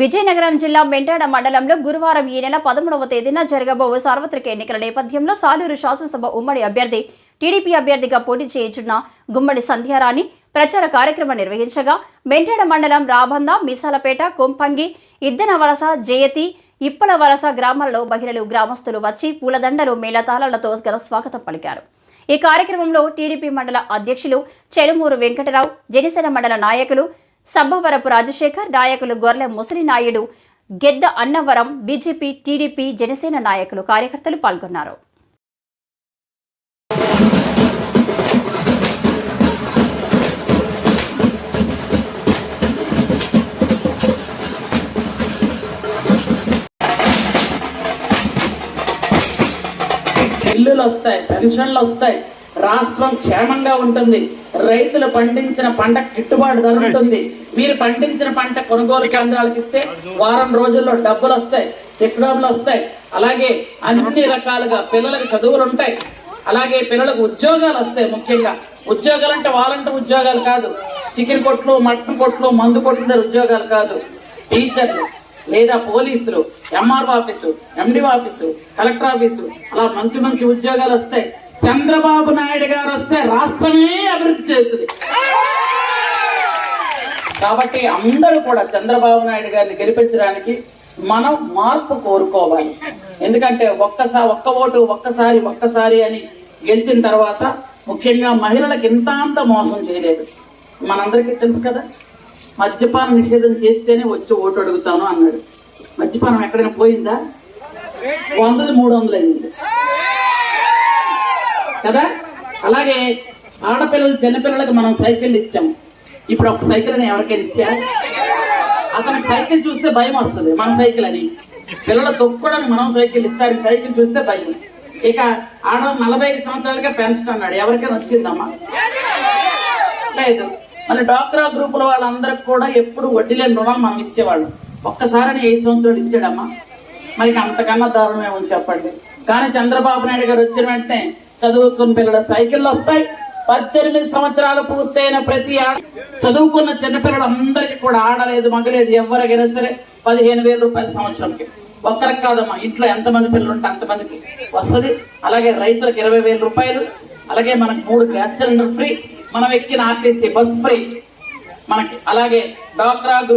విజయనగరం జిల్లా మెంటాడ మండలంలో గురువారం ఈ నెల పదమూడవ తేదీన జరగబో సార్వత్రిక ఎన్నికల నేపథ్యంలో సాలూరు శాసనసభ ఉమ్మడి అభ్యర్థి టీడీపీ అభ్యర్థిగా పోటీ చేయించున్న గుమ్మడి సంధ్యారాణి ప్రచార కార్యక్రమం నిర్వహించగా మెంటాడ మండలం రాబంద మిసాలపేట కొంపంగి ఇద్దన వలస జయతి ఇప్పల వలస గ్రామాలలో మహిళలు గ్రామస్తులు వచ్చి పూలదండలు మేళతాళాలతో ఘన స్వాగతం పలికారు. ఈ కార్యక్రమంలో టీడీపీ మండల అధ్యక్షులు చెలుమూరు వెంకటరావు జనసేన మండల నాయకులు సబ్బవరపు రాజశేఖర్ నాయకులు గొర్రె ముసలినాయుడు గెద్ద అన్నవరం బీజేపీ టీడీపీ జనసేన నాయకులు కార్యకర్తలు పాల్గొన్నారు. ఇల్లులు వస్తాయి పెన్షన్లు వస్తాయి. రాష్ట్రం క్షేమంగా ఉంటుంది. రైతులు పండించిన పంట గిట్టుబాటు ధర ఉంటుంది. మీరు పండించిన పంట కొనుగోలు కేంద్రాలకు ఇస్తే వారం రోజుల్లో డబ్బులు వస్తాయి చెక్ డబ్బులు వస్తాయి. అలాగే అన్ని రకాలుగా పిల్లలకు చదువులు ఉంటాయి. అలాగే పిల్లలకు ఉద్యోగాలు వస్తాయి ముఖ్యంగా. ఉద్యోగాలు అంటే వాలంటీర్ ఉద్యోగాలు కాదు. చికెన్ కొట్లు మటన్ కొట్లు మందు కొట్ల దగ్గర ఉద్యోగాలు కాదు. టీచర్లు లేదా పోలీసులు MRO office MD office collector office అలా మంచి మంచి ఉద్యోగాలు వస్తాయి. చంద్రబాబు నాయుడు గారు వస్తే రాష్ట్రమే అభివృద్ధి చేస్తుంది కాబట్టి అందరూ కూడా చంద్రబాబు నాయుడు గారిని గెలిపించడానికి మనం మార్పు కోరుకోవాలి. ఎందుకంటే ఒక్కసారి ఒక్క ఓటు ఒక్కసారి ఒక్కసారి అని గెలిచిన తర్వాత ముఖ్యంగా మహిళలకు ఇంత అంత మోసం చేయలేదు. మనందరికీ తెలుసు కదా మద్యపానం నిషేధం చేస్తేనే వచ్చి ఓటు అడుగుతాను అన్నాడు. మద్యపానం ఎక్కడైనా పోయిందా? వందలు మూడు వందలు అయింది. కదా? అలాగే ఆడపిల్లలు చిన్నపిల్లలకు మనం సైకిల్ ఇచ్చాం. ఇప్పుడు ఒక సైకిల్ అని ఎవరికైనా ఇచ్చా అతనికి సైకిల్ చూస్తే భయం వస్తుంది మన సైకిల్ అని. పిల్లలు తొక్కడానికి మనం సైకిల్ ఇస్తారు సైకిల్ చూస్తే భయం. ఇక ఆడ నలభై ఐదు సంవత్సరాలుగా పెన్షన్ అన్నాడు ఎవరికైనా వచ్చిందమ్మా? లేదు. మళ్ళీ డాక్టరా గ్రూపుల వాళ్ళందరికి కూడా ఎప్పుడు వడ్డీ లేని రుణాలు మనం ఇచ్చేవాళ్ళం. ఒక్కసారి ఐదు సంవత్సరాలు ఇచ్చాడమ్మా? మరి అంతకన్నా దారుణం ఏమని చెప్పండి. కానీ చంద్రబాబు నాయుడు గారు వచ్చిన వెంటనే చదువుకున్న పిల్లల సైకిళ్ళు వస్తాయి. పద్దెనిమిది సంవత్సరాలు పూర్తయిన ప్రతి ఆడ చదువుకున్న చిన్నపిల్లలందరికీ కూడా ఆడలేదు మగలేదు ఎవరికైనా సరే పదిహేను వేల రూపాయల సంవత్సరంకి. ఒక్కరికి కాదమ్మా ఇంట్లో ఎంతమంది పిల్లలు ఉంటే అంతమందికి వస్తుంది. అలాగే రైతులకు ఇరవై వేల రూపాయలు అలాగే మనకు మూడు గ్యాస్ సిలిండర్ ఫ్రీ మనం ఎక్కిన ఆర్టీసీ బస్ ఫ్రీ. మనకి అలాగే డాక్రా గ్రూప్